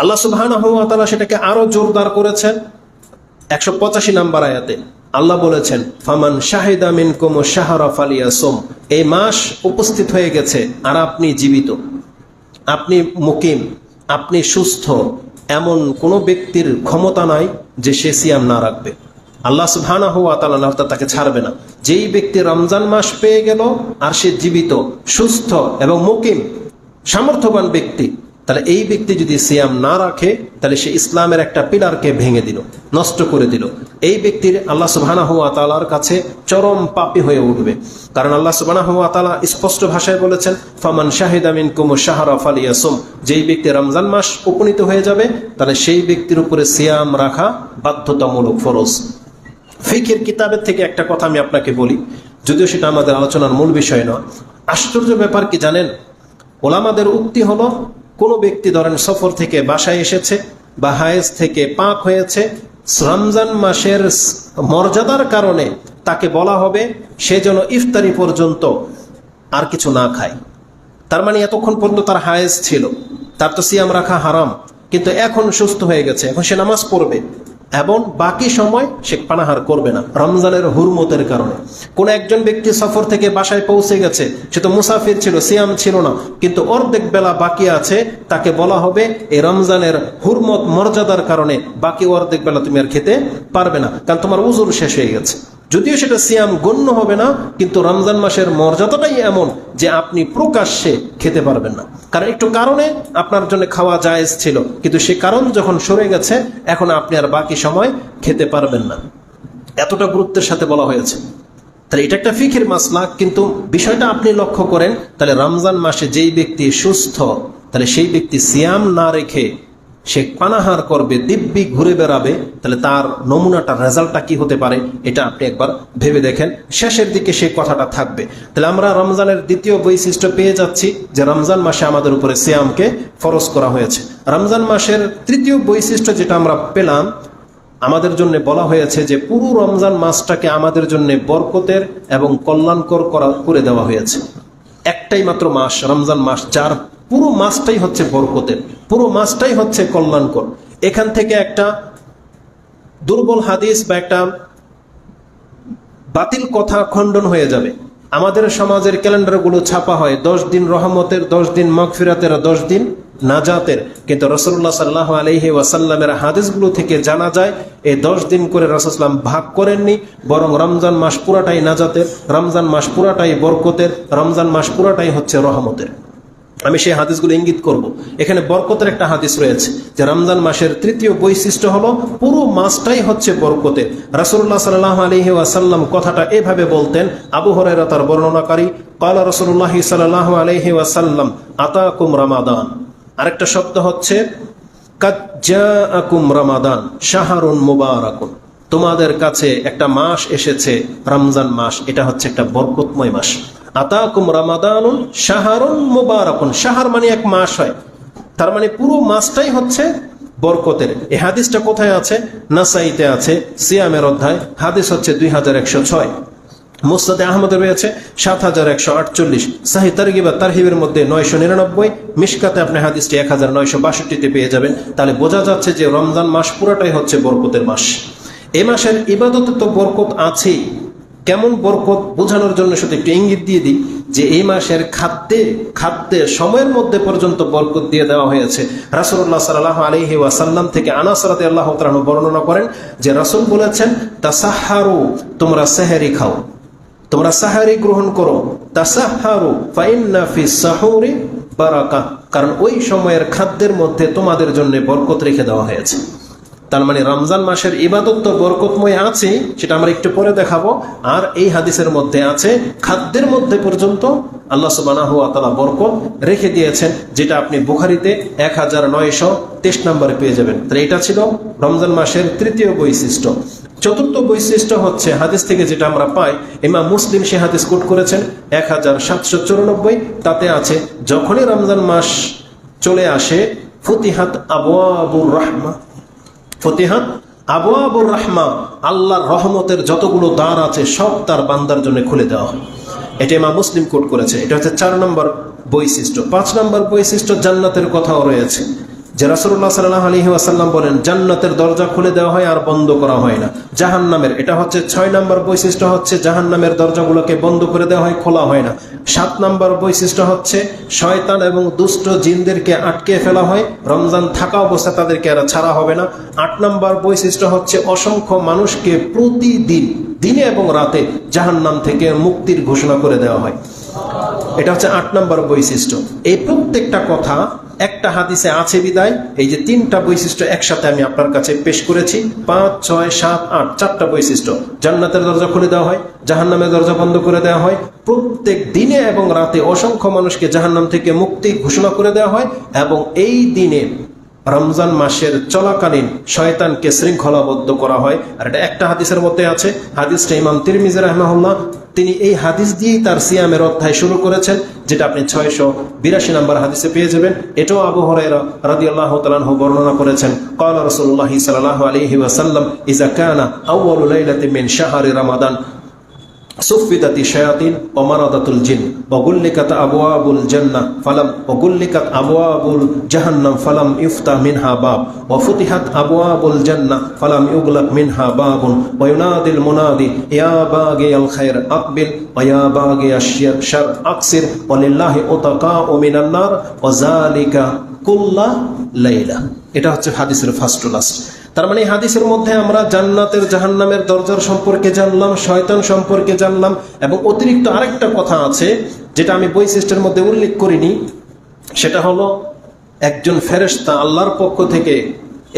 আল্লাহ সুবাহ সেটাকে আরও জোরদার করেছেন। একশো পঁচাশি নাম্বার আয়াতে আল্লাহ বলেছেন, ফামান শাহিদা মিন কুম শাহরা ফালিয়া সোম এই মাস উপস্থিত হয়ে গেছে আর আপনি জীবিত। আপনি মুকিম, আপনি সুস্থ, এমন কোনো ব্যক্তির ক্ষমতা নাই যে সে সিয়াম না রাখবে। আল্লাহ সুবহানাহ ওয়া তাআলা তাকে ছাড়বে না। যেই ব্যক্তি রমজান মাস পেয়ে গেল আর সে জীবিত, সুস্থ এবং মুকিম, সামর্থ্যবান ব্যক্তি তাহলে এই ব্যক্তি যদি সিয়াম না রাখে, তাহলে সে ইসলামের একটা পিলারকে ভেঙে দিল, নষ্ট করে দিল। এই ব্যক্তির আল্লাহ সুবহানাহু ওয়া তাআলার কাছে চরম পাপী হয়ে উঠবে। কারণ আল্লাহ তাআলা স্পষ্ট ভাষায় বলেছেন, ফামান শাহিদা মিনকুম শাহরা ফালিয়াসুম। যেই ব্যক্তি রমজান মাস উপনীত হয়ে যাবে, তাহলে সেই ব্যক্তির উপরে সিয়াম রাখা বাধ্যতামূলক ফরজ। ফিকের কিতাবের থেকে একটা কথা আমি আপনাকে বলি, যদিও সেটা আমাদের আলোচনার মূল বিষয় নয়। আশ্চর্য ব্যাপার কি জানেন? ওলামাদের উক্তি হলো কোনো ব্যক্তি ধরেন সফর থেকে বাসায় এসেছে বা হায়েজ থেকে পাক হয়েছে, রমজান মাসের মর্যাদার কারণে তাকে বলা হবে সে যেন ইফতারি পর্যন্ত আর কিছু না খায়। তার মানে এতক্ষণ পর্যন্ত তার হায়েজ ছিল, তার তো সিয়াম রাখা হারাম, কিন্তু এখন সুস্থ হয়ে গেছে, এখন সে নামাজ পড়বে। এবং বাকি সময় সে পানাহার করবে না রমজানের হুরমতের কারণে। কোন একজন ব্যক্তি সফর থেকে বাসায় পৌঁছে গেছে, সে তো মুসাফির ছিল, সিয়াম ছিল না, কিন্তু অর্ধেক বেলা বাকি আছে, তাকে বলা হবে এই রমজানের হুরমত, মর্যাদার কারণে বাকি অর্ধেক বেলা তুমি আর খেতে পারবে না, কারণ তোমার উজুর শেষ হয়ে গেছে। যদিও সেটা সিয়াম গণ্য হবে না, কিন্তু রমজান মাসের মর্যাদাটাই এমন যে আপনি প্রকাশ্যে খেতে পারবেন না। কারণ একটু কারণে আপনার জন্য খাওয়া জায়েজ ছিল, কিন্তু সে কারণ যখন সরে গেছে, এখন আপনি আর বাকি সময় খেতে পারবেন না। এতটা গুরুত্বের সাথে বলা হয়েছে। তাহলে এটা একটা ফিখের মাসলা কিন্তু বিষয়টা আপনি লক্ষ্য করেন, তাহলে রমজান মাসে যেই ব্যক্তি সুস্থ, তাহলে সেই ব্যক্তি সিয়াম না রেখে সে পানাহার করবে, দিব্যি ঘুরে বেড়াবে, তাহলে তার নমুনাটা, রেজাল্টটা কি হতে পারে, এটা আপনি একবার ভেবে দেখেন। শেষের দিকে সেই কথাটা থাকবে। তাহলে আমরা রমজানের দ্বিতীয় বৈশিষ্ট্য পেয়ে যাচ্ছি, যে রমজান মাসে আমাদের উপরে সিয়ামকে ফরজ করা হয়েছে। রমজান মাসের তৃতীয় বৈশিষ্ট্য যেটা আমরা পেলাম, আমাদের জন্য বলা হয়েছে যে পুরো রমজান মাসটাকে আমাদের জন্য বরকতের এবং কল্যাণকর করা, করে দেওয়া হয়েছে। একটাই মাত্র মাস, রমজান মাস, যার পুরো মাসটাই হচ্ছে বরকতের, পুরো মাসটাই হচ্ছে কল্যাণকর। এখান থেকে একটা দুর্বল হাদিস বা একটা বাতিল কথা খণ্ডন হয়ে যাবে। আমাদের সমাজের ক্যালেন্ডারগুলো ছাপা হয়, দশ দিন রহমতের, দশ দিন মগফিরাতের, দশ দিন নাজাতের। কিন্তু রসুল্লাহ সাল্লাহ আলহি ওয়াসাল্লামের হাদিসগুলো থেকে জানা যায়, এই দশ দিন করে রসুলাম ভাগ করেননি, বরং রমজান মাস পুরাটাই নাজাতের, রমজান মাস পুরাটাই বরকতের, রমজান মাস পুরাটাই হচ্ছে রহমতের। আমি সেই হাদিসগুলো ইঙ্গিত করব। এখানে বরকতের একটা হাদিস রয়েছে যে রমজান মাসের তৃতীয় বৈশিষ্ট্য হলো পুরো মাসটাই হচ্ছে বরকতে। রাসুল্লাহ সাল্লাহ আলহি ওয়াসাল্লাম কথাটা এভাবে বলতেন, আবু হরাইরা তার বর্ণনাকারী কালা রসুল্লাহ সাল্লাহ আলহি ওয়াসাল্লাম, আতাকুম রামাদান। আরেকটা শব্দ হচ্ছে রামাদান, শাহরুন মুবারাকুন। তোমাদের কাছে একটা মাস এসেছে, রমজান মাস, এটা হচ্ছে একটা বরকতময় মাস। আতাকুম রামাদানুন শাহরুন মুবারাকুন। শাহর মানে এক মাস হয়। তার মানে পুরো মাসটাই হচ্ছে বরকতের। এই হাদিসটা কোথায় আছে? নাসাইতে আছে, সিয়ামের অধ্যায়। হাদিস হচ্ছে দুই হাজার একশো ছয়। মুস্তাদে আহমদে রয়েছে, সাত হাজার একশো আটচল্লিশ। সাহি তারগিবা তারহিবের মধ্যে নয়শো নিরানব্বই। মিসকাতে আপনি হাদিসটি এক হাজার নয়শো বাষট্টিতে পেয়ে যাবেন। তাহলে বোঝা যাচ্ছে যে রমজান মাস পুরাটাই হচ্ছে বরকতের মাস। এ মাসের ইবাদতে তো বরকত আছেই। কেমন বরকত বোঝানোর জন্য শুধু একটু ইঙ্গিত দিয়ে দিই যে এই মাসের খাদ্যে খাদ্যে সময়ের মধ্যে পর্যন্ত বরকত দিয়ে দেওয়া হয়েছে। রাসুল্লাহ সাল্লাহ আলহি ওয়াসাল্লাম থেকে আনাসরাতে আল্লাহ তালু বর্ণনা করেন যে রাসুল বলেছেন তা সাহারু তোমরা সেহেরি খাও। তোমরা সাহারি গ্রহণ করো। তাসাহারু, ফাইন্না ফি সাহুরি বারাকা কারণ ওই সময়ের খাদ্যের মধ্যে তোমাদের জন্য বরকত রেখে দেওয়া হয়েছে। তার মানে রমজান মাসের ইবাদত তো বরকতময় আছে, সেটা আমরা একটু পরে দেখাবো। আর এই হাদিসের মধ্যে আছে, খাদ্যের মধ্যে পর্যন্ত আল্লাহ সুবানাহু আতালা বরকত রেখে দিয়েছেন, যেটা আপনি বুখারিতে এক হাজার নয়শো তেইশ নম্বরে পেয়ে যাবেন। তাহলে এটা ছিল রমজান মাসের তৃতীয় বৈশিষ্ট্য। চতুর্থ বৈশিষ্ট্য হচ্ছে হাদিস থেকে যেটা আমরা পাই, ইমাম মুসলিম সে হাদিস কোট করেছেন এক হাজার সাতশো চুরানব্বই। তাতে আছে, যখনই রমজান মাস চলে আসে, ফতিহাত আবুয়াবুর রহমা ফতিহাত আবু আবুর রহমা আল্লাহর রহমতের যতগুলো দ্বার আছে, সব তার বান্দার জন্য খুলে দেওয়া হয়। এটা মা মুসলিম কোট করেছে। এটা হচ্ছে চার নম্বর বৈশিষ্ট্য। পাঁচ নম্বর বৈশিষ্ট্য জান্নাতের কথাও রয়েছে। যে রাসুল্লাহ সাল্লাহ আলহি আসাল্লাম বলেন, জান্নাতের দরজা খুলে দেওয়া হয় আর বন্ধ করা হয় না। জাহান নামের এটা হচ্ছে ছয় নম্বর বৈশিষ্ট্য হচ্ছে জাহান নামের দরজাগুলোকে বন্ধ করে দেওয়া হয়, খোলা হয় না। সাত নম্বর বৈশিষ্ট্য হচ্ছে শয়তান এবং দুষ্ট জিনদেরকে আটকে ফেলা হয়, রমজান থাকা অবস্থায় তাদেরকে আর ছাড়া হবে না। আট নম্বর বৈশিষ্ট্য হচ্ছে অসংখ্য মানুষকে প্রতিদিন, দিনে এবং রাতে জাহান্নাম থেকে মুক্তির ঘোষণা করে দেওয়া হয়। এটা হচ্ছে আট নম্বর বৈশিষ্ট্য। এই প্রত্যেকটা কথা একটা হাদিসে আছে বিদায়। এই যে তিনটা বৈশিষ্ট্য একসাথে আমি আপনার কাছে পেশ করেছি। পাঁচ, ছয়, সাত, আট, চারটা বৈশিষ্ট্য। জান্নাতের দরজা খুলে দেওয়া হয়, জাহান্নামের দরজা বন্ধ করে দেওয়া হয়। প্রত্যেক দিনে এবং রাতে অসংখ্য মানুষকে জাহান্নাম থেকে মুক্তি ঘোষণা করে দেওয়া হয় এবং এই দিনে রমজান মাসের চলাকালীন শয়তানকে শৃঙ্খলাবদ্ধ করা হয়। আর এটা একটা হাদিসের মধ্যে আছে। হাদিসটা ইমাম তিরমিজের রহমাহুল্লাহ, তিনি এই হাদিস দিয়েই তার সিয়ামের অধ্যায় শুরু করেছেন, যেটা আপনি ছয়শো বিরাশি নম্বর হাদিসে পেয়ে যাবেন। এটাও আবু রাজি আল্লাহ তালাহ বর্ণনা করেছেন। কলা রসুল্লাহ সাল্লাহ আলহি ওয়াসাল্লাম ইজা কানা মেন মিন শাহরি রামাদান। সুফিদাতি শায়াতিন ওমারাদাতুল জিন। অগুল্লিকাত আবুয়াবুল জান্না ফালাম অগুল্লিকাত আবুয়াবুল জাহান্নাম ফালাম ইফতা মিনহা আবুয়াবুল জান্না ফালাম ইউগলাক মিনহা বাবুন। ওয়ুনাদিল মুনাদি, ইয়া বাগি আল খায়র আকবিল ওয়া বাগি আশিয়ার শার আকসির। ওয়ালিল্লাহি উতাকা ও মিনান্নার কুল্লা লাইলা। এটা হচ্ছে হাদিসের ফার্স্ট টু লাস্ট। তার মানে হাদিসের মধ্যে আমরা জান্নাতের জাহান্নামের দরজার সম্পর্কে জানলাম, শয়তান সম্পর্কে জানলাম এবং অতিরিক্ত আরেকটা কথা আছে যেটা আমি বৈশিষ্ট্যের মধ্যে উল্লেখ করিনি। সেটা হলো একজন ফেরেশতা আল্লাহর পক্ষ থেকে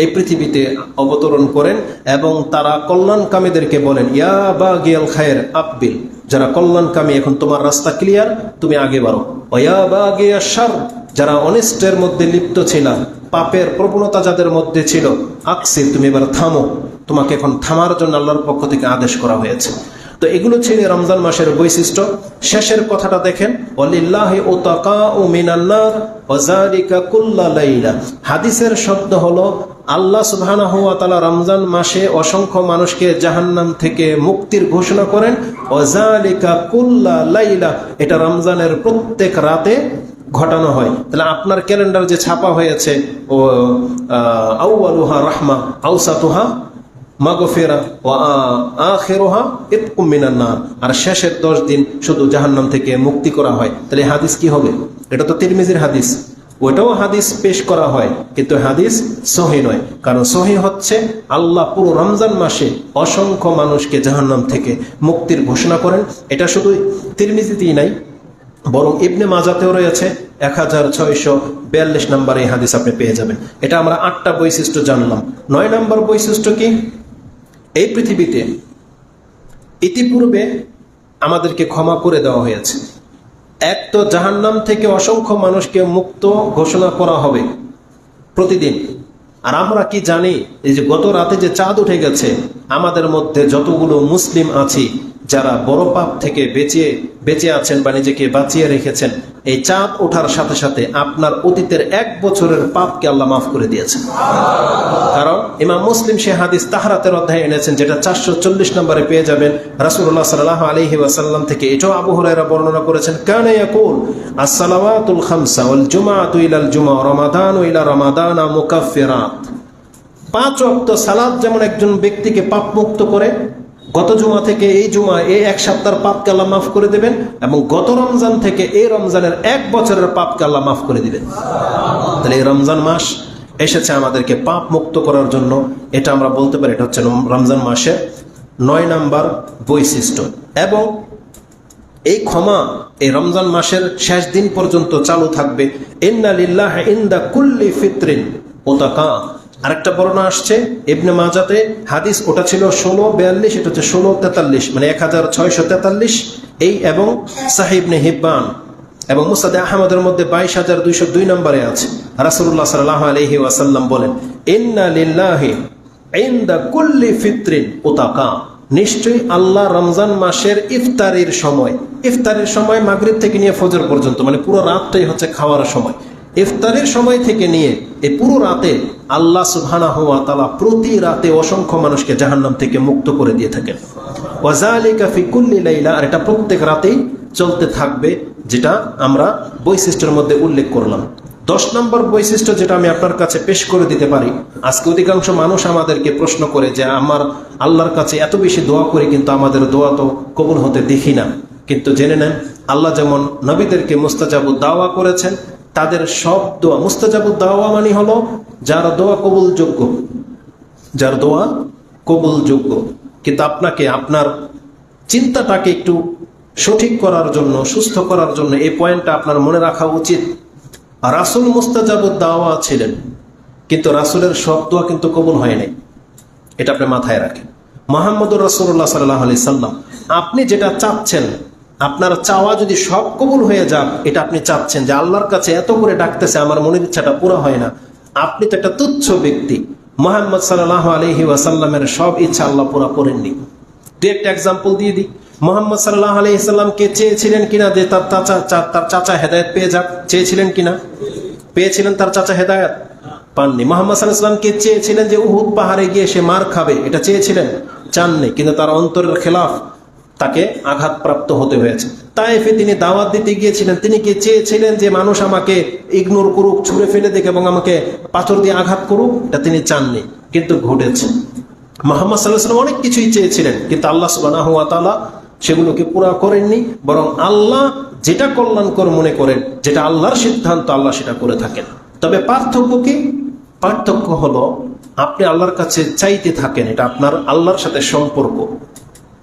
এই পৃথিবীতে অবতরণ করেন এবং তারা কল্যাণকামীদেরকে বলেন, ইয়া বা গিয়াল খায়ের আব্বিল যারা কল্যাণকামী, এখন তোমার রাস্তা ক্লিয়ার তুমি আগে বাড়ো। অয়া বা গিয়া সার যারা অনিষ্টের মধ্যে লিপ্ত ছিলাম, পাপের প্রবণতা যাদের মধ্যে ছিল আকসির, তুমি এবার থামো। তোমাকে এখন থামার জন্য আল্লাহর পক্ষ থেকে আদেশ করা হয়েছে। তো এগুলো ছিল রমজান মাসের বৈশিষ্ট্য। শেষের কথাটা দেখেন হাদিসের শব্দ হলো, আল্লাহ তাআলা রমজান মাসে অসংখ্য মানুষকে জাহান্নাম থেকে মুক্তির ঘোষণা করেন ওজালিকা কুল্লা লাইলা। এটা রমজানের প্রত্যেক রাতে ঘটানো হয়। তাহলে আপনার ক্যালেন্ডার যে ছাপা হয়েছে, ও আউআলুহা রাহমা আউসাতুহা মাগফেরা ও আখেরোহা ইতকুম মিনান নার। আর শেষের দশ দিন শুধু জাহান্নাম থেকে মুক্তি করা হয়। তাহলে হাদিস কি হবে? এটা তো তিরমিজির হাদিস। ওইটাও হাদিস পেশ করা হয়, কিন্তু হাদিস সহি নয়। কারণ সহি হচ্ছে আল্লাহ পুরো রমজান মাসে অসংখ্য মানুষকে জাহান্নাম থেকে মুক্তির ঘোষণা করেন। এটা শুধু তিরমিজিতেই নাই বরং ইবনে মাজাতেও রয়েছে এক হাজার ছয়শো বিয়াল্লিশ নম্বর এই হাদিস আপনি পেয়ে যাবেন। এটা আমরা আটটা বৈশিষ্ট্য জানলাম। নয় নম্বর বৈশিষ্ট্য কি? এই পৃথিবীতে ইতিপূর্বে আমাদেরকে ক্ষমা করে দেওয়া হয়েছে। এক তো জাহান্নাম থেকে অসংখ্য মানুষকে মুক্ত ঘোষণা করা হবে প্রতিদিন। আর আমরা কি জানি, এই যে গত রাতে যে চাঁদ উঠে গেছে, আমাদের মধ্যে যতগুলো মুসলিম আছি যারা বড় পাপ থেকে বেঁচে বেঁচে আছেন বা নিজেকে বাঁচিয়ে রেখেছেন, এই চাঁদ ওঠার সাথে সাথে আপনার অতীতের এক বছরের পাপকে আল্লাহ মাফ করে দিয়েছেন। কারণ ইমাম মুসলিম সে হাদিস তাহারাতের অধ্যায় এনেছেন, যেটা চারশো চল্লিশ নম্বরে পেয়ে যাবেন। রাসুল্লাহ সাল্লাহ আলহি ওয়াসাল্লাম থেকে এটাও আবু হুরাইরা বর্ণনা করেছেন, কানে ইয়াকুল, আসসালাওয়াতুল খামসা জুমা রমাদান রমাদান পাঁচ ওয়াক্ত সালাত যেমন একজন ব্যক্তিকে পাপ মুক্ত করে গত জুমা থেকে এই জুমা এই এক সপ্তাহের পাপকে আল্লাহ মাফ করে দেবেন এবং গত রমজান থেকে এই রমজানের এক বছরের পাপকে আল্লাহ মাফ করে দিবেন। তাহলে এই রমজান মাস এসেছে আমাদেরকে পাপ মুক্ত করার জন্য। এটা আমরা বলতে পারি, এটা হচ্ছে রমজান মাসের নয় নাম্বার বৈশিষ্ট্য। এবং এই ক্ষমা এই রমজান মাসের শেষ দিন পর্যন্ত চালু থাকবে। ইন্দা কুল্লি ফিত্রিন ওতাকা। আরেকটা বর্ণনা আসছে, ইবনে মাজাতে হাদিস ওটা ছিল ষোলো, বিয়াল্লিশ, এটা হচ্ছে ষোলো, তেতাল্লিশ মানে এক হাজার ছয়শো তেতাল্লিশ, এই এবং সাহিবনে হিব্বান এবং মুসাদে আহমদের মধ্যে বাইশ হাজার দুইশো দুই নম্বরে আছে। রাসুল্লাহ সাল্লাহ আলহি ওয়াসাল্লাম বলেন, ইন্না কুল্লি নিশ্চয়ই আল্লাহ রমজান মাসের ইফতারির সময়, ইফতারের সময় মাগরিব থেকে নিয়ে ফজর পর্যন্ত মানে পুরো রাতটাই হচ্ছে খাওয়ার সময়। ইফতারের সময় থেকে নিয়ে এই পুরো রাতে আল্লাহ সুবহানা হওয়া তালা প্রতি রাতে অসংখ্য মানুষকে জাহান্নাম থেকে মুক্ত করে দিয়ে থাকেন। ওয়াজালিকা ফিকুল্লি লাইলা, আর এটা প্রত্যেক রাতেই চলতে থাকবে, যেটা আমরা বৈশিষ্ট্যের মধ্যে উল্লেখ করলাম। দশ নম্বর বৈশিষ্ট্য যেটা আমি আপনার কাছে পেশ করে দিতে পারি, আজকে অধিকাংশ মানুষ আমাদেরকে প্রশ্ন করে যে আমার আল্লাহর কাছে এত বেশি দোয়া করি, কিন্তু আমাদের দোয়া তো কবুল হতে দেখি না। কিন্তু জেনে নেন, আল্লাহ যেমন নবীদেরকে মুস্তাজাবু দাওয়া করেছেন তাদের সব দোয়া মুস্তাজাবু দাওয়া মানে হলো যার দোয়া কবুল যোগ্য যার দোয়া কবুল যোগ্য কিন্তু আপনাকে, আপনার চিন্তাটাকে একটু সঠিক করার জন্য, সুস্থ করার জন্য এই পয়েন্টটা আপনার মনে রাখা উচিত। রাসুল মুস্তাজাবুদ দাওয়া ছিলেন, কিন্তু রাসুলের সব দোয়া কিন্তু কবুল হয় নাই। এটা আপনি মাথায় রাখেন। মোহাম্মদুর রাসুল্লাহ সাল্লাহ আলি সাল্লাম, আপনি যেটা চাচ্ছেন আপনার চাওয়া যদি সব কবুল হয়ে যাক, এটা আপনি চাচ্ছেন যে আল্লাহর কাছে এত করে ডাকতেছে, আমার মনের ইচ্ছাটা পুরো হয় না। আপনি তো একটা তুচ্ছ ব্যক্তি। মোহাম্মদ সাল্লাহ আলহি ওয়াসাল্লামের সব ইচ্ছা আল্লাহ পুরা করেননি। দু একটা এক্সাম্পল দিয়ে দিই। মোহাম্মদ সাল্লাহ আলি চেয়েছিলেন কিনা যে তার চাচা তার চাচা হেদায়ত পেয়ে যাক, চেয়েছিলেন কিনা? পেয়েছিলেন তার চাচা হেদায়ত? পাননি। মোহাম্মদ সাল্লাহামকে চেয়েছিলেন যে উহুদ পাহাড়ে গিয়ে সে মার খাবে? এটা চেয়েছিলেন? চাননি। কিন্তু তার অন্তরের খেলাফ তাকে আঘাতপ্রাপ্ত হতে হয়েছে। তাইফে তিনি দাওয়াত দিতে গিয়েছিলেন। তিনি কি চেয়েছিলেন যে মানুষ আমাকে ইগনোর করুক, ছুঁড়ে ফেলে দিক এবং আমাকে পাথর দিয়ে আঘাত করুক? এটা তিনি চাননি, কিন্তু ঘটেছে। মোহাম্মদ সাল্লাহ সাল্লাম অনেক কিছুই চেয়েছিলেন, কিন্তু আল্লাহ সুবাহ সেগুলোকে পুরা করেননি, বরং আল্লাহ যেটা কল্যাণকর মনে করেন, যেটা আল্লাহর সিদ্ধান্ত, আল্লাহ সেটা করে থাকেন। তবে পার্থক্য কি? পার্থক্য হলো, আপনি আল্লাহর কাছে চাইতে থাকেন, এটা আপনার আল্লাহর সাথে সম্পর্ক।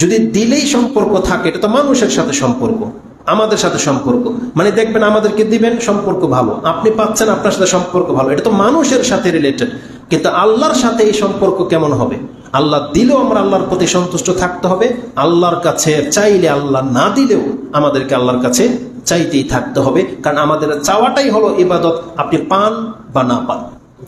যদি দিলেই সম্পর্ক থাকে, এটা তো মানুষের সাথে সম্পর্ক, আমাদের সাথে সম্পর্ক। মানে দেখবেন আমাদেরকে দিবেন সম্পর্ক ভালো, আপনি পাচ্ছেন আপনার সাথে সম্পর্ক ভালো, এটা তো মানুষের সাথে রিলেটেড কিন্তু আল্লাহর সাথে এই সম্পর্ক কেমন হবে? আল্লাহ দিলেও আমরা আল্লাহর প্রতি সন্তুষ্ট থাকতে হবে, আল্লাহর কাছে চাইলে আল্লাহ না দিলেও আমাদেরকে আল্লাহর কাছে চাইতেই থাকতে হবে, কারণ আমাদের চাওয়াটাই হলো ইবাদত, আপনি পান বা না পান।